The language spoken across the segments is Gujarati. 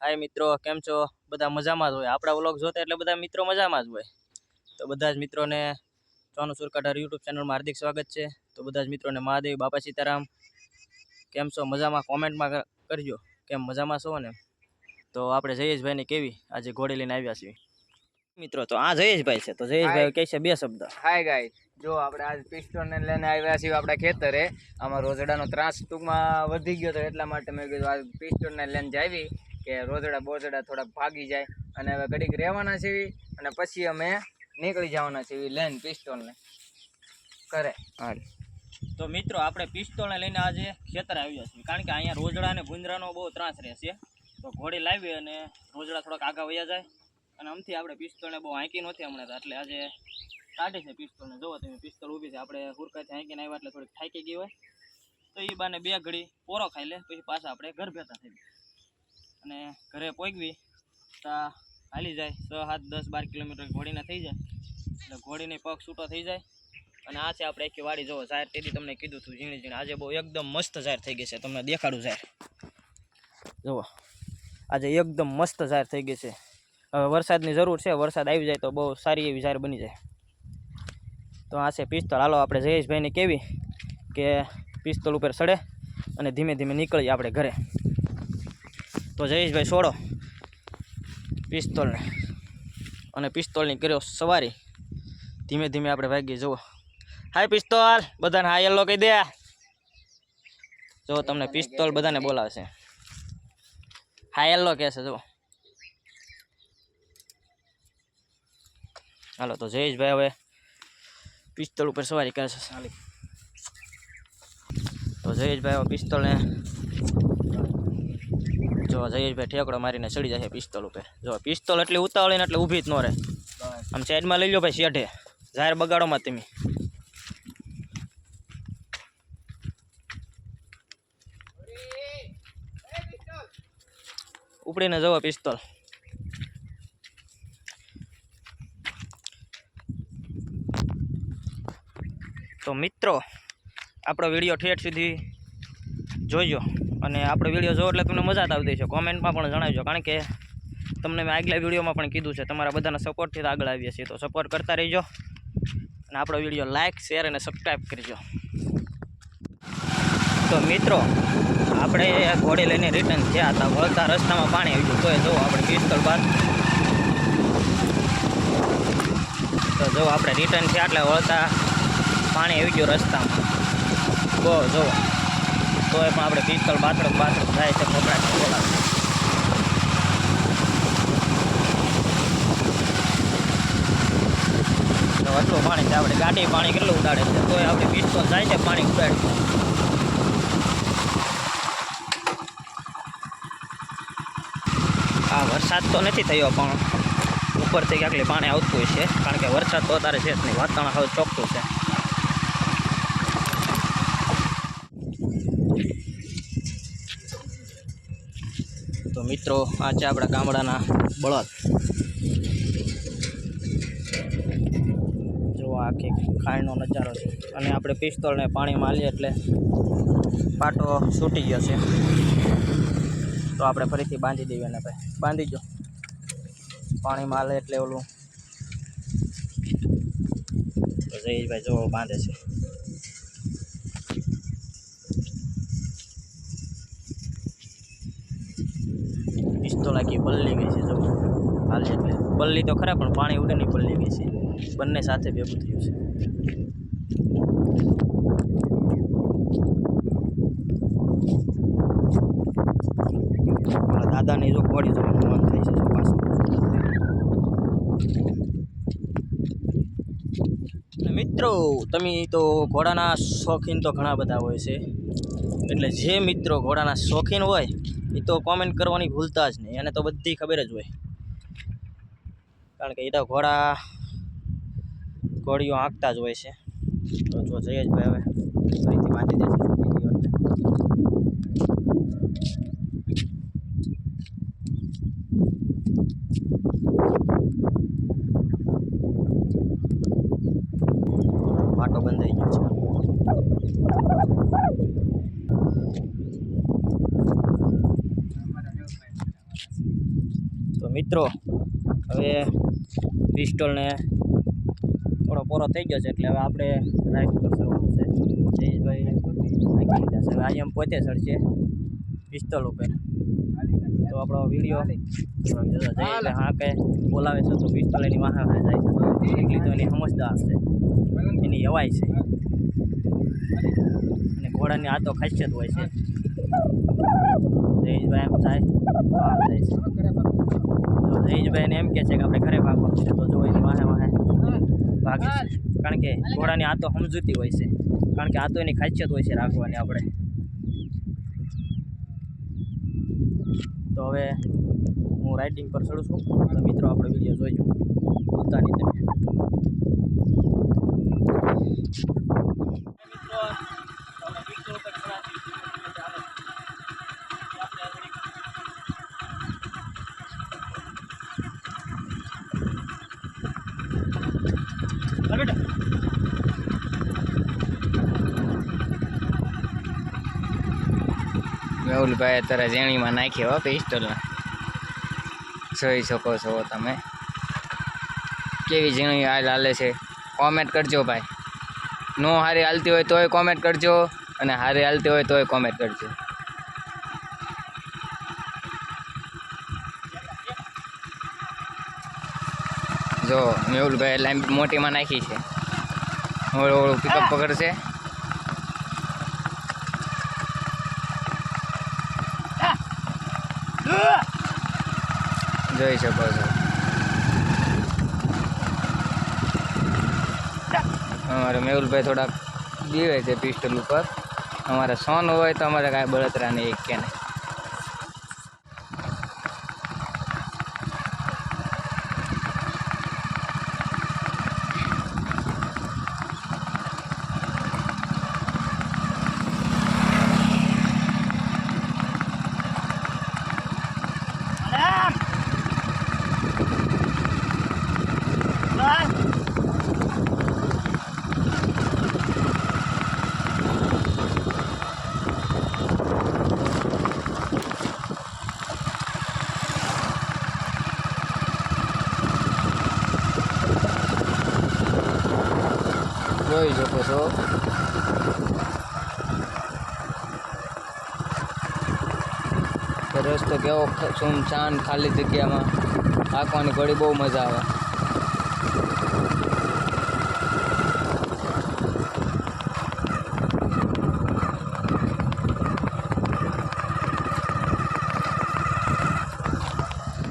હાય મિત્રો કેમ છો? બધા મજામાં જ હોય. આપણા વ્લોગ જોતા એટલે બધા મિત્રો મજામાં જ હોય. તો બધા જ મિત્રોને ચોનું સુરકાઢાર યુટ્યુબ ચેનલમાં હાર્દિક સ્વાગત છે. તો બધા જ મિત્રોને મહાદેવ બાપા સીતારામ કેમ છો? મજામાં? કોમેન્ટમાં કરજો. કેમ મજામાં છો ને? તો આપણે જયેશભાઈને કેવી? આજે ઘોડી લઈને આવ્યા છીએ. મિત્રો તો આ જયેશભાઈ છે. તો જયેશભાઈ કહે છે બે શબ્દ. હાય ગાય જો આપણે આજ પિસ્ટોન લઈને આવ્યા છીએ આપણા ખેતરે. આમાં રોજડાનો ત્રાસ ટૂંકમાં વધી ગયો તો એટલા માટે મેં કીધું આ પિસ્ટોન ને લઈને જાવી કે રોજડા બોજડા થોડા ભાગી જાય અને હવે ઘડીક રહેવાના છીએ અને પછી અમે નીકળી જવાના છીએ લઈને પિસ્તોલને કરે હાલ તો મિત્રો આપણે પિસ્તોલને લઈને આજે ખેતર આવ્યા છીએ. કારણ કે અહીંયા રોજડા અને ભૂંદરાનો બહુ ત્રાસ રહેશે. તો ઘોડી લાવી અને રોજડા થોડાક આગા વયા જાય. અને આમથી આપણે પિસ્તોલને બહુ હાંકી નથી હમણાં તો. એટલે આજે કાઢી છે પિસ્તોલને જુઓ તમે પિસ્તોલ ઊભી છે. આપણે હુરકાથી હાંકીને આવ્યા એટલે થોડીક થાકી ગઈ હોય. તો એ બાને બે ઘડી પોરો ખાઈ લે પછી પાછા આપણે ઘર ભેતા થઈ અને ઘરે પહોંચવી તો હાલી જાય. છ, સાત, દસ, બાર કિલોમીટર ઘોડીને થઈ જાય. એટલે ઘોડીને પગ છૂટો થઈ જાય. અને આ છે આપણે એકી વાડી. જોવો જાહેર તેથી તમને કીધું હતું ઝીણી ઝીણી. આજે બહુ એકદમ મસ્ત જાહેર થઈ ગઈ છે. તમને દેખાડું જાહેર. જુઓ. આજે એકદમ મસ્ત જાહેર થઈ ગઈ છે. હવે વરસાદની જરૂર છે. વરસાદ આવી જાય તો બહુ સારી એવી જાહેર બની જાય. તો આ છે પિસ્તોલ. હાલો, આપણે જયેશભાઈને કેવી કે પિસ્તોલ ઉપર સડે અને ધીમે ધીમે નીકળીએ આપણે ઘરે. તો જયેશભાઈ છોડો પિસ્તોલને અને પિસ્તોલની કર્યો સવારી. ધીમે ધીમે આપણે ભાગીએ, જુઓ. હાય પિસ્તોલ, બધાને હાય યલો કહી દે. જો તમને પિસ્તોલ બધાને બોલાવશે. હાય યલો કહેશે જુઓ. હાલો, તો જયેશભાઈ હવે પિસ્તોલ ઉપર સવારી કરે છે. તો જયેશભાઈ હવે પિસ્તોલને જો જયેશભાઈ ઠેકડો મારીને ચડી જાય પિસ્તોલ ઉપર. જો, પિસ્તોલ એટલે ઉતાવળીને એટલે ઊભી જ ન રહે. આમ સાઈડમાં લઈ લો ભાઈ શેઠે જાહેર બગાડોમાં તમે. ઉપડીને જવો પિસ્તોલ. તો મિત્રો, આપણો વીડિયો ઠેઠ સુધી જોઈજો. અને આપણો વીડિયો જોવો એટલે તમને મજા આવતી છે કોમેન્ટમાં પણ જણાવજો, કારણ કે તમને મેં આગલા વિડીયોમાં પણ કીધું છે, તમારા બધાના સપોર્ટથી આગળ આવીએ છીએ. તો સપોર્ટ કરતા રહીજો અને આપણો વીડિયો લાઇક શેર અને સબસ્ક્રાઈબ કરજો. તો મિત્રો, આપણે ઘોડી લઈને રિટર્ન થયા હતા. વળતા રસ્તામાં પાણી આવી ગયું. તો એ જુઓ આપણે પિસ્તોલ બાદ તો જો આપણે રિટર્ન થયા એટલે વળતા પાણી આવી ગયું રસ્તામાં. બહુ જો તો એ પણ આપણે પિસ્તોલ બાથડક બાથડક થાય છે કપડાં બોલાવે આટલું પાણી છે, આપણે ગાડી પાણી કેટલું ઉડાડે છે? તો આપણે પિસ્તોલ જાય છે, પાણી ઉડાડે આ વરસાદ તો નથી થયો, પણ ઉપરથી ક્યાંક પાણી આવતું હોય છે, કારણ કે વરસાદ તો અત્યારે છે જ નહીં. વાતાવરણ હવે ચોખ્ખું છે. મિત્રો, આ છે આપણા ગામડાના બળદ. જો આ આખી ખાણનો નજારો છે. અને આપણે પિસ્તોલને પાણીમાં માલીએ એટલે પાટો છૂટી ગયો છે. તો આપણે ફરીથી બાંધી દઈએ ને ભાઈ. બાંધી જો પાણીમાં હાલે એટલે ઓલું. જયેશભાઈ જો બાંધે છે. આખી પલ્લી ગઈ છે જો હાલ એટલે. પલ્લી તો ખરા, પણ પાણી ઉડે નહીં, પલ્લી ગઈ છે. બંને સાથે ભેગું થયું છે. દાદાની જો ઘોડી જવાનું મન થાય છે મિત્રો, તમે તો ઘોડાના શોખીન તો ઘણા બધા હોય છે. એટલે જે મિત્રો ઘોડાના શોખીન હોય એ તો કોમેન્ટ કરવાની ભૂલતા જ નહીં, એને તો બધી ખબર જ હોય. કારણ કે એ તો ઘોડા, ઘોડીઓ આંકતા જ હોય છે. તો જો ભાઈ હવે ફરીથી બાંધી દેશે પાટો બંધાઈ ગયો છે અમારા એવું કાંઈ નથી. તો મિત્રો, હવે પિસ્ટોલને થોડો પોરો થઈ ગયો છે, એટલે હવે આપણે રાઈડ કરવાનું છે. જયેશભાઈ નાખી દીધા છે. હવે પોતે ચડશે પિસ્તોલ ઉપર. તો આપણો વીડિયો જયેશભાઈ હા કે બોલાવે છે તો પિસ્તોલ એની વાહે વાહે જાય છે. એટલી તો એની સમજદાર છે. એની હવાય છે. અને ઘોડાની આ તો ખાસિયત હોય છે. જયેશભાઈ એમ થાય. જાય તો જયેશભાઈને એમ કહે છે કે આપણે ઘરે ભાગવાનું છે તો જો વાહે વાહે ભાગે છે. કારણ કે ઘોડાની આતો સમજૂતી હોય છે. કારણ કે આતો એની ખાસિયત હોય છે રાખવાની આપણે. તો હવે હું રાઇડિંગ પર ચડું છું. તો મિત્રો, આપણો વીડિયો જોઈજો પોતાની તમે મેહુલભાઈ અત્યારે ઝેણીમાં નાખ્યો હો પિસ્ટલ જોઈ શકો છો તમે. કેવી ઝીણી હાલ હાલે છે. કોમેન્ટ કરજો ભાઈ. નો હારી હાલતી હોય તોય કોમેન્ટ કરજો અને હારી હાલતી હોય તોય કોમેન્ટ કરજો. જો મેહુલભાઈ લાઈન મોટીમાં નાખી છે. ઓળું ઓળું પિકઅપ પકડશે. જોઈ શકો છો. અમારે મેહુલભાઈ થોડાક દીવે છે પિસ્ટલ ઉપર. અમારે સોન હોય તો અમારે કાંઈ બળતરા નહીં એક કે નહીં. જોઈ શકો છો. રસ્તો કેવો સુમસાન ખાલી જગ્યામાં આંકવાની ઘડી બહુ મજા આવે.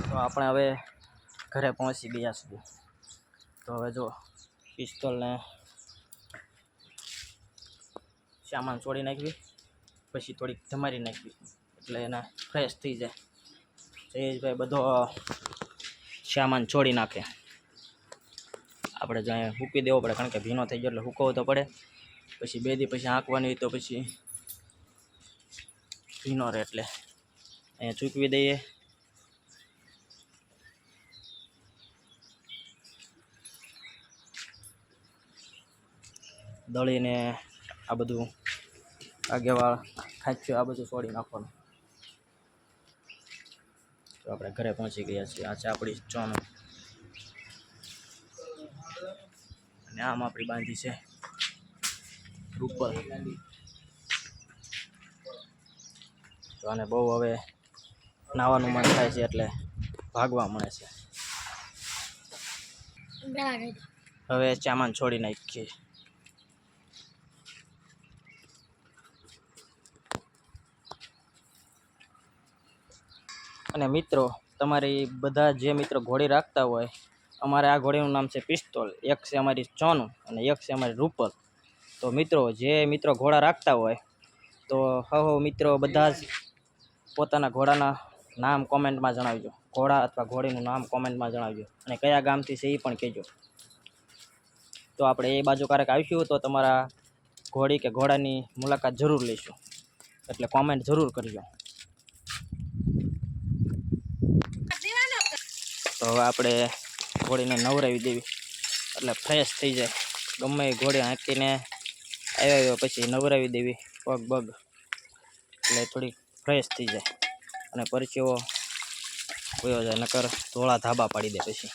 તો આપણે હવે ઘરે પહોંચી ગયા છીએ. તો હવે જો પિસ્તોલને સામાન છોડી નાખવી. પછી થોડીક ધમારી નાખવી. એટલે એને ફ્રેશ થઈ જાય. જયેશભાઈ બધો સામાન છોડી નાખે. આપણે જ્યાં હૂકી દેવો પડે, કારણ કે ભીનો થઈ ગયો એટલે હૂકવો તો પડે. પછી બે દી પછી હાંકવાની હોય તો પછી ભીનો રહે એટલે અહીંયા ચૂકવી દઈએ. દળીને આ બધું આગેવાળ ખાચ્યું આ બધું છોડી નાખવાનું. તો આપણે ઘરે પહોંચી ગયા છીએ. આ છે આપણી ચોન. અને આમ આપણી બાંધી છે. રૂપર તો આને બહુ હવે નાવાનું મન થાય છે એટલે ભાગવા મળે છે. હવે ચામાન છોડી નાખીએ. અને મિત્રો, તમારી બધા જે મિત્રો ઘોડી રાખતા હોય, અમારે આ ઘોડીનું નામ છે પિસ્તોલ. એક છે અમારી ચોનું અને એક છે અમારી રૂપલ. તો મિત્રો, જે મિત્રો ઘોડા રાખતા હોય, તો હો મિત્રો, બધા જ પોતાના ઘોડાના નામ કોમેન્ટમાં જણાવજો. ઘોડા અથવા ઘોડીનું નામ કોમેન્ટમાં જણાવજો. અને કયા ગામથી છે એ પણ કહેજો. તો આપણે એ બાજુ ક્યારેક આવીશું તો તમારા ઘોડી કે ઘોડાની મુલાકાત જરૂર લઈશું. એટલે કોમેન્ટ જરૂર કરજો. હવે આપણે ઘોડીને નવરાવી દેવી. એટલે ફ્રેશ થઈ જાય. ગમે એ ઘોડી હાંકીને આવ્યા પછી નવરાવી દેવી. પગ બગ. એટલે થોડી ફ્રેશ થઈ જાય. અને પરચીઓ વયો જાય, નકર ધોળા ધાબા પાડી દે પછી.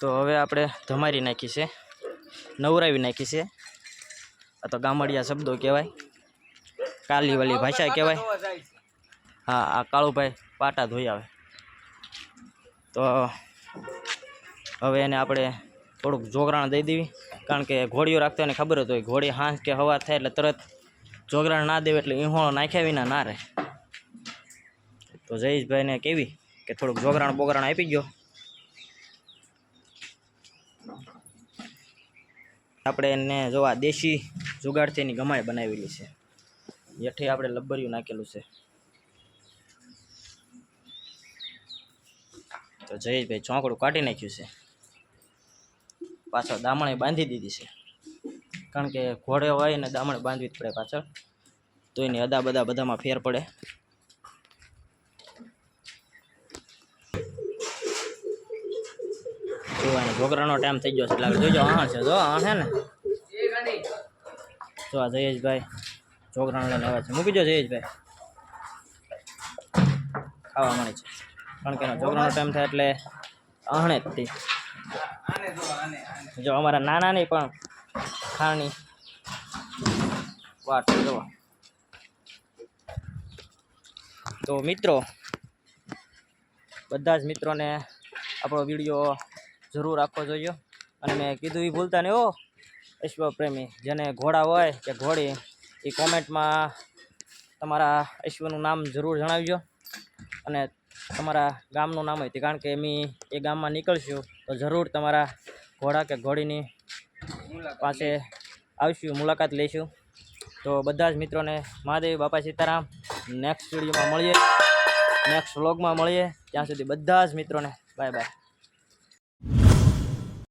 તો હવે આપણે ધમારી નાખી છે. નવરાવી નાખી છે. આ તો ગામડિયા શબ્દો કહેવાય. કાલીવાલી ભાષા કહેવાય. હા આ કાળુભાઈ પાટા ધોઈ આવે. તો હવે એને આપણે થોડુંક જોગરાણ દઈ દેવી. કારણ કે ઘોડીઓ રાખતો એને ખબર જ હોય ઘોડી હાંસ કે હવા થાય એટલે તરત જોગરાણ ના દેવે એટલે ઈહોળો નાખ્યા વિના ના રહે. તો જયેશભાઈને કેવી કે થોડુંક જોગરાણ બોગરાણ આપી ગયો. આપણે એને જોવા દેશી જુગાડથી એની ગમાય બનાવેલી છે. હેઠે આપણે લબ્બરિયું નાખેલું છે. તો જયેશભાઈ ચોંકડું કાઢી નાખ્યું છે. પાછળ દામણે બાંધી દીધી છે. કારણ કે ઘોડે હોય ને દામણે બાંધવી જ પડે પાછળ. તો એની અદા બધા બધામાં ફેર પડે. જોવાનો છોકરાનો ટાઈમ થઈ ગયો છે, એટલે જોજો હા છે, જો હા છે ને. જો આ જયેશભાઈ. છોકરાને આવ્યા છે. મૂકી દો જયેશભાઈ ખાવા મળે છે. કારણ કે એનો છોકરાનો ટાઈમ થાય એટલે અહણે જ જો અમારા નાનાની પણ ખાણી વાત જોવા તો મિત્રો, બધા જ મિત્રોને આપણો વીડિયો જરૂર આપવો જોઈએ. અને મેં કીધું એ ભૂલતા નહીં હો અશ્વ પ્રેમી જેને ઘોડા હોય કે ઘોડી એ કોમેન્ટમાં તમારા ઈશ્વરનું નામ જરૂર જણાવજો. અને તમારા ગામનું નામ હોય કારણ કે અમે એ ગામમાં નીકળશું, તો જરૂર તમારા ઘોડા કે ઘોડીની પાસે આવશું, મુલાકાત લઈશું. તો બધા જ મિત્રોને મહાદેવ, બાપા સીતારામ નેક્સ્ટ વિડીયોમાં મળીએ નેક્સ્ટ વ્લોગમાં મળીએ. ત્યાં સુધી બધા જ મિત્રોને બાય બાય